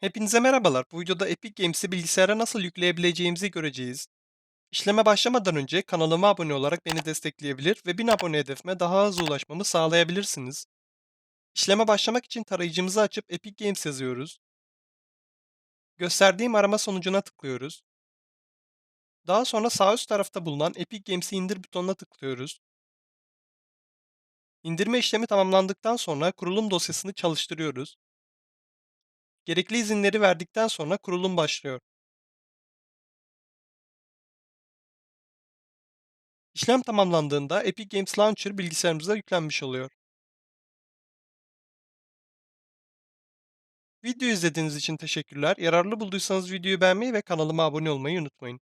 Hepinize merhabalar. Bu videoda Epic Games'i bilgisayara nasıl yükleyebileceğimizi göreceğiz. İşleme başlamadan önce kanalıma abone olarak beni destekleyebilir ve 1000 abone hedefime daha hızlı ulaşmamı sağlayabilirsiniz. İşleme başlamak için tarayıcımızı açıp Epic Games yazıyoruz. Gösterdiğim arama sonucuna tıklıyoruz. Daha sonra sağ üst tarafta bulunan Epic Games'i indir butonuna tıklıyoruz. İndirme işlemi tamamlandıktan sonra kurulum dosyasını çalıştırıyoruz. Gerekli izinleri verdikten sonra kurulum başlıyor. İşlem tamamlandığında Epic Games Launcher bilgisayarımıza yüklenmiş oluyor. Video izlediğiniz için teşekkürler. Yararlı bulduysanız videoyu beğenmeyi ve kanalıma abone olmayı unutmayın.